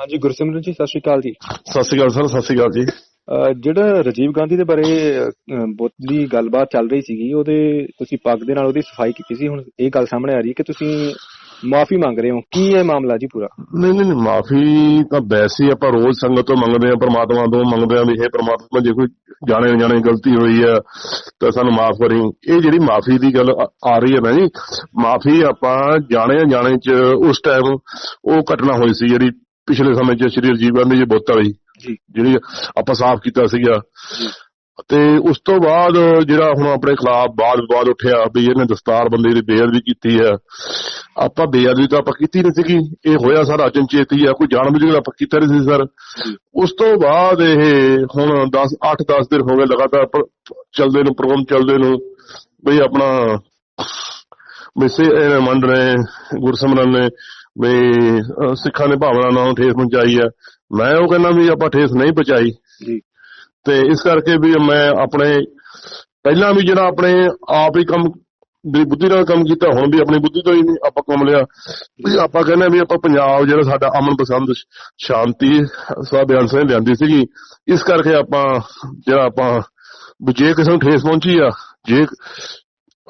ਹਾਂਜੀ ਗੁਰਸਿਮਰਨ ਜੀ ਸਤਿ ਸ਼੍ਰੀ ਅਕਾਲ ਜੀ। ਸਤਿ ਸ਼੍ਰੀ ਅਕਾਲ ਸਰ ਸਤਿ ਸ਼੍ਰੀ ਅਕਾਲ ਜੀ। ਜਿਹੜਾ ਰਾਜੀਵ ਗਾਂਧੀ ਦੇ ਬਾਰੇ ਅਹ, ਬੁੱਤ ਦੀ ਗੱਲਬਾਤ ਚੱਲ ਰਹੀ ਸੀਗੀ ਉਹਦੇ ਤੁਸੀਂ ਪੱਗ ਦੇ ਨਾਲ ਉਹਦੀ ਸਫ਼ਾਈ ਕੀਤੀ ਸੀ ਹੁਣ ਇਹ ਗੱਲ ਸਾਹਮਣੇ ਆ ਰਹੀ ਹੈ ਕਿ ਤੁਸੀਂ ਮਾਫੀ ਮੰਗ ਰਹੇ ਹੋ। ਕੀ ਹੈ ਮਾਮਲਾ ਜੀ ਪੂਰਾ? ਨਹੀਂ ਨਹੀਂ ਨਹੀਂ, ਮਾਫੀ ਤਾਂ ਵੈਸੇ ਆਪਾਂ ਰੋਜ਼ ਸੰਗਤ ਤੋਂ ਮੰਗਦੇ ਆ ਪ੍ਰਮਾਤਮਾ ਤੋਂ ਮੰਗਦੇ ਆ ਵੀ ਇਹ ਪ੍ਰਮਾਤਮਾ ਜੇ ਕੋਈ ਜਾਣੇ ਅਣਜਾਣੇ ਗਲਤੀ ਹੋਈ ਆ ਤਾਂ ਸਾਨੂੰ ਮਾਫ ਕਰੀ। ਇਹ ਜਿਹੜੀ ਮਾਫੀ ਦੀ ਗੱਲ ਆ- ਰਹੀ ਹੈ ਨਾ ਜੀ ਮਾਫੀ ਆਪਾਂ ਜਾਣੇ ਅਣਜਾਣੇ ਚ ਉਸ ਟਾਈਮ ਉਹ ਘਟਨਾ ਹੋਈ ਸੀ ਜਿਹੜੀ ਪਿਛਲੇ ਸਮੇਂ ਚ ਸ਼੍ਰੀ ਰਾਜੀਵ ਗਾਂਧੀ ਜੀ ਬੁੱਤ ਵਾਲੀ ਜਿਹੜੀ ਆਪਾਂ ਸਾਫ਼ ਕੀਤਾ ਸੀਗਾ। ਤੇ ਉਸ ਤੋਂ ਬਾਅਦ ਜਿਹੜਾ ਹੁਣ ਆਪਣੇ ਖਿਲਾਫ ਬਾਦ ਵਿਵਾਦ ਉੱਠਿਆ ਵੀ ਇਹਨੇ ਦਸਤਾਰ ਬੰਦੇ ਦੀ ਬੇਅਦਬੀ ਕੀਤੀ ਹੈ ਆਪਾਂ ਬੇਅਦਬੀ ਤਾਂ ਆਪਾਂ ਕੀਤੀ ਨਹੀਂ ਸੀਗੀ। ਇਹ ਹੋਇਆ ਸਾਰਾ ਅਚਨਚੇਤੀ ਆ। ਕੋਈ ਜਾਣਬੁੱਝ ਕੇ ਆਪਾਂ ਕੀਤਾ ਨਹੀਂ ਸੀ ਸਰ। ਉਸ ਤੋਂ ਬਾਅਦ ਇਹ ਹੁਣ 10 8 10 ਦਿਨ ਹੋ ਗਏ ਲਗਾਤਾਰ ਚੱਲਦੇ ਨੂੰ ਪ੍ਰੋਗਰਾਮ ਚੱਲਦੇ ਨੂੰ। ਬਈ ਆਪਣਾ ਇਹ ਮੰਨ ਰਹੇ ਗੁਰਸਿਮਰਨ ਨੇ ਵੀ ਸਿੱਖਾਂ ਦੇ ਭਾਵਨਾ ਨਾਲ ਠੇਸ ਪਹੁੰਚਾਈ ਹੈ ਮੈਂ ਉਹ ਕਹਿੰਦਾ ਵੀ ਆਪਾਂ ਠੇਸ ਨਹੀਂ ਪਹੁੰਚਾਈ। ਜੀ। ਤੇ ਇਸ ਕਰਕੇ ਵੀ ਮੈਂ ਆਪਣੇ ਪਹਿਲਾਂ ਵੀ ਜਿਹੜਾ ਆਪਣੇ ਆਪ ਹੀ ਕੰਮ ਦੀ ਬੁੱਧੀ ਨਾਲ ਕੰਮ ਕੀਤਾ ਹੁਣ ਵੀ ਆਪਣੀ ਬੁੱਧੀ ਤੋਂ ਹੀ ਨਹੀਂ ਆਪਾਂ ਕੰਮ ਲਿਆ। ਵੀ ਆਪਾਂ ਕਹਿੰਦੇ ਵੀ ਆਪਾਂ ਪੰਜਾਬ ਜਿਹੜਾ ਸਾਡਾ ਅਮਨ ਪਸੰਦ ਸ਼ਾਂਤੀ ਸਵਾਭਿਆਨ ਸਿੰਘ ਲਿਆਂਦੀ ਸੀਗੀ। ਇਸ ਕਰਕੇ ਆਪਾਂ ਜਿਹੜਾ ਆਪਾਂ ਜੇ ਕਿਸੇ ਨੂੰ ਠੇਸ ਪਹੁੰਚੀ ਆ ਜੇ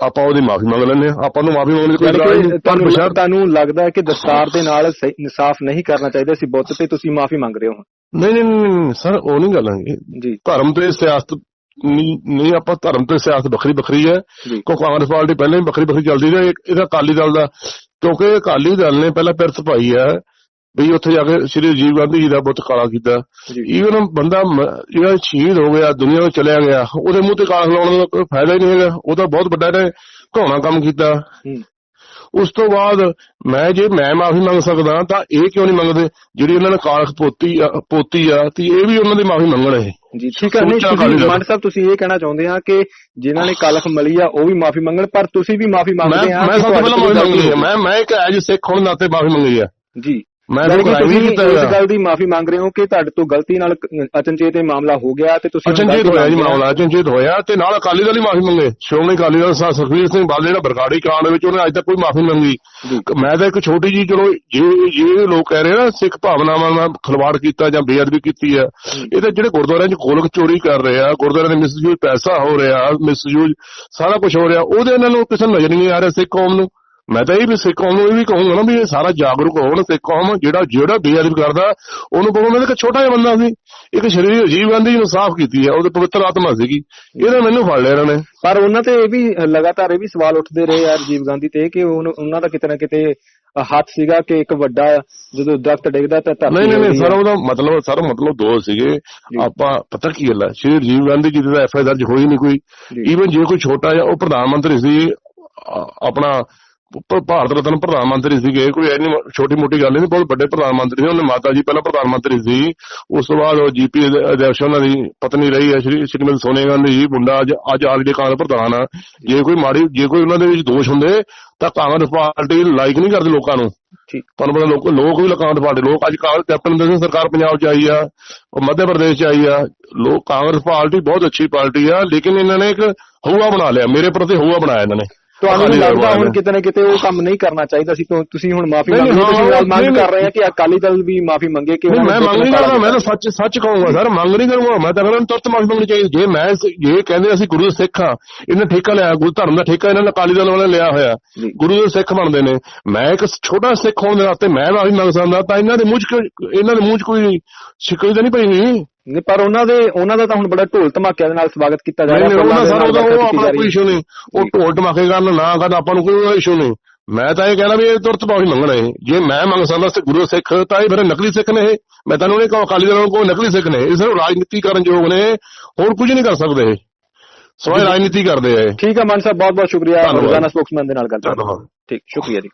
ਆਪਾਂ ਉਹਦੀ ਮਾਫੀ ਮੰਗ ਲੈਂਦੇ ਆ ਆਪਾਂ ਨੂੰ ਮਾਫੀ ਮੰਗਣ ਦੀ ਕੋਈ ਕਿ ਨਹੀਂ। ਤੁਹਾਨੂੰ ਬਸ਼ਰਤ ਤੁਹਾਨੂੰ ਲੱਗਦਾ ਹੈ ਕਿ ਦਸਤਾਰ ਦੇ ਨਾਲ ਇਨਸਾਫ ਨਹੀਂ ਕਰਨਾ ਚਾਹੀਦਾ ਸੀ ਬੁੱਤ ਤੇ ਤੁਸੀਂ ਮਾਫੀ ਮੰਗ ਰਹੇ ਹੋ। ਨਹੀਂ ਨਹੀਂ ਨਹੀਂ ਸਰ ਉਹ ਨਹੀਂ ਗੱਲ ਹੈ ਜੀ। ਧਰਮ ਤੇ ਸਿਆਸਤ ਨਹੀਂ ਆਪਾਂ ਧਰਮ ਤੇ ਸਿਆਸਤ ਵੱਖਰੀ ਵੱਖਰੀ ਹੈ। ਕਿਉਂ ਕਾਂਗਰਸ ਪਾਰਟੀ ਪਹਿਲਾਂ ਹੀ ਵੱਖਰੀ ਵੱਖਰੀ ਚੱਲਦੀ ਰਹੀ ਇਹਦਾ ਅਕਾਲੀ ਦਲ ਦਾ ਕਿਉਂਕਿ ਅਕਾਲੀ ਦਲ ਨੇ ਪਹਿਲਾਂ ਪਿਰਤ ਪਾਈ ਹੈ। ਵੀ ਉੱਥੇ ਜਾ ਕੇ ਸ਼੍ਰੀ ਰਾਜੀਵ ਗਾਂਧੀ ਜੀ ਦਾ ਬੁੱਤ ਕਾਲਾ ਕੀਤਾ। ਈਵਨ ਬੰਦਾ ਜਿਹੜਾ ਸ਼ਹੀਦ ਹੋ ਗਿਆ ਦੁਨੀਆ ਤੋਂ ਚਲਿਆ ਗਿਆ ਉਹਦੇ ਮੂੰਹ ਤੇ ਕਾਲਾ ਲਾਉਣ ਦਾ ਕੋਈ ਫਾਇਦਾ ਹੀ ਨਹੀਂ ਹੈਗਾ। ਉਹ ਤਾਂ ਬਹੁਤ ਵੱਡਾ ਇਹਨੇ ਘਾਉਣਾ ਕੰਮ ਕੀਤਾ। ਉਸ ਤੋਂ ਬਾਅਦ ਮੈਂ ਜੇ ਮੈਂ ਮਾਫੀ ਮੰਗ ਸਕਦਾ ਤਾਂ ਇਹ ਕਿਉਂ ਨਹੀਂ ਮੰਗਦੇ? ਜਿਹੜੀ ਉਹਨਾਂ ਨੇ ਕਾਲਖ ਪੋਤੀ ਪੋਤੀ ਆ ਤੇ ਇਹ ਵੀ ਉਹਨਾਂ ਦੀ ਮਾਫੀ ਮੰਗਣ ਇਹ। ਜੀ ਠੀਕ ਹੈ। ਨਹੀਂ। ਮਾਨ ਸਾਹਿਬ ਤੁਸੀਂ ਇਹ ਕਹਿਣਾ ਚਾਹੁੰਦੇ ਆ ਕਿ ਜਿਨ੍ਹਾਂ ਨੇ ਕਲਖ ਮਲੀ ਆ ਉਹ ਵੀ ਮਾਫੀ ਮੰਗਣ ਪਰ ਤੁਸੀਂ ਵੀ ਮਾਫੀ ਮੰਗਦੇ ਆ ਮੈਂ ਸਭ ਤੋਂ ਪਹਿਲਾਂ ਮਾਫੀ ਮੈਂ ਮੈਂ ਇੱਕ ਐਜ ਸਿੱਖ ਹੋਣ ਨਾਤੇ ਮਾਫੀ ਮੰਗੀ ਜੀ। ਮੈਂ ਤਾਂ ਕਿ ਕਰਾਈ ਨਹੀਂ ਇਸ। ਗੱਲ ਦੀ ਮਾਫੀ ਮੰਗ ਰਹੇ ਹੋ ਕਿ ਤੁਹਾਡੇ ਤੋਂ ਗਲਤੀ ਨਾਲ ਅਚਨਚੇਤ ਇਹ ਮਾਮਲਾ ਹੋ ਗਿਆ ਤੇ ਤੁਸੀਂ ਅਚਨਚੇਤ ਹੋਇਆ ਜੀ ਹੋ। ਮਾਮਲਾ ਅਚਨਚੇਤ ਹੋਇਆ ਤੇ ਨਾਲ ਅਕਾਲੀ ਦਲ ਹੀ ਮਾਫੀ ਮੰਗੇ ਸ਼੍ਰੋਮਣੀ ਅਕਾਲੀ ਦਲ ਸਾ ਸੁਖਵੀਰ ਸਿੰਘ ਬਾਦਲ ਜਿਹੜਾ ਬਰਗਾੜੀ ਕਾਂਡ ਵਿੱਚ ਉਹਨੇ ਅੱਜ ਤੱਕ ਕੋਈ ਮਾਫੀ ਮੰਗੀ। ਮੈਂ ਤਾਂ ਇੱਕ ਛੋਟੀ ਜੀ ਚਲੋ ਜੇ ਜੇ ਲੋਕ ਕਹਿ ਰਹੇ ਨਾ ਸਿੱਖ ਭਾਵਨਾਵਾਂ ਨਾਲ ਖਿਲਵਾੜ ਕੀਤਾ ਜਾਂ ਬੇਅਦਬੀ ਕੀਤੀ ਆ ਇਹ ਤਾਂ ਜਿਹੜੇ ਗੁਰਦੁਆਰਿਆਂ 'ਚ ਗੋਲਕ ਚੋਰੀ ਕਰ ਰਹੇ ਆ ਗੁਰਦੁਆਰਿਆਂ ਦੇ ਮਿਸਯੂਜ ਪੈਸਾ ਹੋ ਰਿਹਾ ਮਿਸਯੂਜ ਸਾਰਾ ਕੁਝ ਹੋ ਰਿਹਾ ਉਹਦੇ ਇਹਨਾਂ ਨੂੰ ਕਿਸੇ ਨਜ਼ਰ ਨਹੀਂ ਆ ਰਿਹਾ ਸਿੱਖ ਕੌਮ ਨੂੰ ਮੈਂ ਤਾਂ ਇਹ ਵੀ ਸਿੱਖ ਕੌਮ ਨੂੰ ਇਹ ਵੀ ਕਹੂੰਗਾ ਨਾ ਵੀ ਇਹ ਸਾਰਾ ਜਾਗਰੂਕ ਹੋਣ ਸਿੱਖ ਕੌਮ ਜਿਹੜਾ ਜਿਹੜਾ ਬੇਅਦਬੀ ਕਰਦਾ ਉਹਨੂੰ ਕਹੋ ਮੈਂ ਤਾਂ ਛੋਟਾ ਜਿਹਾ ਬੰਦਾ ਸੀ ਇੱਕ ਸ਼ਰੀਰ ਅਜੀਬ ਗਾਂਧੀ ਨੂੰ ਸਾਫ਼ ਕੀਤੀ ਹੈ ਉਹਦੇ ਪਵਿੱਤਰ ਆਤਮਾ ਸੀਗੀ ਇਹਦਾ ਮੈਨੂੰ ਫੜ ਲਿਆ ਇਹਨਾਂ ਨੇ ਪਰ ਉਹਨਾਂ ਤੇ ਇਹ ਵੀ ਲਗਾਤਾਰ ਇਹ ਵੀ ਸਵਾਲ ਉੱਠਦੇ ਰਹੇ ਆ ਰਾਜੀਵ ਗਾਂਧੀ ਤੇ ਕਿ ਉਹਨ- ਦਾ ਕਿਤੇ ਨਾ ਕਿਤੇ ਹੱਥ ਸੀਗਾ ਕਿ ਇੱਕ ਵੱਡਾ ਜਦੋਂ ਦਰਖਤ ਡਿੱਗਦਾ ਤਾਂ ਧਰਤੀ ਨਹੀਂ ਨਹੀਂ ਸਰ। ਉਹਦਾ ਮਤਲਬ ਸਰ ਮਤਲਬ ਦੋ ਸੀਗੇ ਆਪਾਂ ਪਤਾ ਕੀ ਗੱਲ ਹੈ ਸ਼੍ਰੀ ਰਾਜੀਵ ਗਾਂਧੀ ਜੀ ਦਾ ਐਫ ਆਈ ਦਰਜ ਹੋਈ ਨਹੀਂ ਕੋਈ। ਈਵਨ ਜੇ ਕੋਈ ਛੋਟਾ ਜਿਹਾ ਉਹ ਪ੍ਰਧਾਨ ਮੰਤਰੀ ਸੀ ਆਪਣਾ ਭਾਰਤ ਰਤਨ ਪ੍ਰਧਾਨ ਮੰਤਰੀ ਸੀਗੇ ਕੋਈ ਐਨੀ ਛੋਟੀ ਮੋਟੀ ਗੱਲ ਨਹੀਂ ਬਹੁਤ ਵੱਡੇ ਪ੍ਰਧਾਨ ਮੰਤਰੀ ਸੀ ਉਹਨੇ ਮਾਤਾ ਜੀ ਪਹਿਲਾਂ ਪ੍ਰਧਾਨ ਮੰਤਰੀ ਸੀ ਉਸ ਤੋਂ ਬਾਅਦ ਉਹ ਜੀਪੀ ਅਧਿਕਸ਼ ਉਹਨਾਂ ਦੀ ਪਤਨੀ ਰਹੀ ਹੈ ਸ਼੍ਰੀ ਸ਼੍ਰੀਮਤੀ ਸੋਨੀਆ ਗਾਂਧੀ ਜੀ ਮੁੰਡਾ ਅੱਜ ਅੱਜ ਆਲ ਦੇ ਕਾਂਗਰਸ ਪ੍ਰਧਾਨ ਆ। ਜੇ ਕੋਈ ਮਾੜੀ ਜੇ ਕੋਈ ਉਹਨਾਂ ਦੇ ਵਿੱਚ ਦੋਸ਼ ਹੁੰਦੇ ਤਾਂ ਕਾਂਗਰਸ ਪਾਰਟੀ ਲਾਈਕ ਨਹੀਂ ਕਰਦੀ ਲੋਕਾਂ ਨੂੰ। ਤੁਹਾਨੂੰ ਪਤਾ ਲੋਕ ਲੋਕ ਵੀ ਕਾਂਗਰਸ ਪਾਰਟੀ ਲੋਕ ਅੱਜ ਕਾਂਗਰਸ ਕੈਪਟਨ ਸਿੰਘ ਸਰਕਾਰ ਪੰਜਾਬ 'ਚ ਆਈ ਆ ਉਹ ਮੱਧ ਪ੍ਰਦੇਸ਼ 'ਚ ਆਈ ਆ। ਲੋਕ ਕਾਂਗਰਸ ਪਾਰਟੀ ਬਹੁਤ ਅੱਛੀ ਪਾਰਟੀ ਆ ਲੇਕਿਨ ਇਹਨਾਂ ਨੇ ਇੱਕ ਹਊਆ ਬਣਾ ਲਿਆ ਮੇਰੇ ਪ੍ਰਤੀ ਹਊਆ ਬਣਾਇਆ ਇਹਨਾਂ ਨੇ। ਤੁਹਾਨੂੰ ਨਹੀਂ ਲੱਗਦਾ ਹੁਣ। ਕਿਤੇ ਨਾ ਕਿਤੇ ਉਹ ਕੰਮ ਨਹੀਂ ਕਰਨਾ ਚਾਹੀਦਾ ਸੀ ਤੁਸੀਂ ਹੁਣ ਮਾਫੀ ਨਹੀਂ, ਮੰਗ ਰਹੇ ਤੁਸੀਂ ਮੰਗ ਨਹੀਂ, ਕਰ ਰਹੇ ਆ ਕਿ ਅਕਾਲੀ ਦਲ ਵੀ ਮਾਫੀ ਮੰਗੇ ਕਿ ਨਹੀਂ ਮੈਂ ਮੰਗ ਨਹੀਂ ਕਰਦਾ ਮੈਂ। ਤਾਂ ਸੱਚ ਸੱਚ ਕਹੂੰਗਾ ਸਰ ਮੰਗ ਨਹੀਂ ਕਰੂੰਗਾ ਮੈਂ ਤਾਂ ਕਹਿੰਦਾ ਤੁਰਤ ਮਾਫੀ ਮੰਗਣੀ ਚਾਹੀਦੀ ਜੇ ਮੈਂ ਜੇ ਕਹਿੰਦੇ ਅਸੀਂ ਗੁਰੂ ਦੇ ਸਿੱਖ ਆ ਇਹਨੇ ਠੇਕਾ ਲਿਆ ਗੁਰੂ ਧਰਮ ਦਾ ਠੇਕਾ ਇਹਨਾਂ ਨੇ ਅਕਾਲੀ ਦਲ ਵਾਲਿਆਂ ਨੇ ਲਿਆ ਹੋਇਆ। ਗੁਰੂ ਦੇ ਸਿੱਖ ਬਣਦੇ ਨੇ ਮੈਂ ਇੱਕ ਛੋਟਾ ਸਿੱਖ ਹੋਣ ਦੇ ਨਾਤੇ ਮੈਂ ਮਾਫੀ ਮੰਗ ਸਕਦਾ ਤਾਂ ਇਹਨਾਂ ਦੇ ਮੂੰਹ 'ਚ ਇਹਨਾਂ ਦੇ ਮੂੰਹ 'ਚ ਕੋਈ ਸ਼ਿਕਵੀ ਤਾਂ ਨਹੀਂ ਪਈ ਹੋਈ ਨਹੀਂ ਪਰ ਉਹਨਾਂ ਦੇ ਉਹਨਾਂ ਦਾ ਤਾਂ ਹੁਣ ਬੜਾ ਢੋਲ ਧਮਾਕਿਆਂ ਦੇ ਨਾਲ ਸਵਾਗਤ ਕੀਤਾ ਜਾ ਰਿਹਾ ਫੁੱਲਾਂ ਦੇ ਸਰ ਉਹਦਾ ਉਹ ਆਪਣਾ ਕੋਈ ਹੈ। ਇਸ਼ੂ ਨਹੀਂ। ਉਹ ਢੋਲ ਟਮਾਕੇ ਕਰਨ ਨਾ ਕਰਨ ਆਪਾਂ ਨੂੰ ਕੋਈ ਇਸ਼ੂ ਨਹੀਂ। ਮੈਂ ਤਾਂ ਇਹ ਕਹਿਣਾ ਵੀ ਇਹ ਤੁਰਤ ਮਾਫੀ ਮੰਗਣਾ ਇਹ। ਜੇ ਮੈਂ ਮੰਗ ਸਕਦਾ ਸੀ ਗੁਰੂ ਸਿੱਖ ਤਾਂ ਇਹ ਫਿਰ ਨਕਲੀ ਸਿੱਖ ਨੇ ਇਹ। ਮੈਂ ਤੁਹਾਨੂੰ ਨਹੀਂ ਕਹਾਂ ਅਕਾਲੀ ਦਲ ਕੋਈ ਨਕਲੀ ਸਿੱਖ ਨੇ। ਇਹ ਸਿਰਫ ਰਾਜਨੀਤੀ ਕਰਨ ਯੋਗ ਨੇ। ਹੋਰ ਕੁਝ ਨਹੀਂ ਕਰ ਸਕਦੇ ਇਹ। ਸਵਾਏ ਰਾਜਨੀਤੀ ਕਰਦੇ ਆ ਇਹ। ਠੀਕ ਹੈ ਮਾਨ ਸਾਹਿਬ ਬਹੁਤ ਬਹੁਤ ਸ਼ੁਕਰੀਆ। ਰੋਜ਼ਾਨਾ ਸਪੋਕਸਮੈਨ ਦੇ ਨਾਲ ਗੱਲ। ਧੰਨਵਾਦ। ਠੀਕ ਸ਼ੁਕਰੀਆ ਜੀ।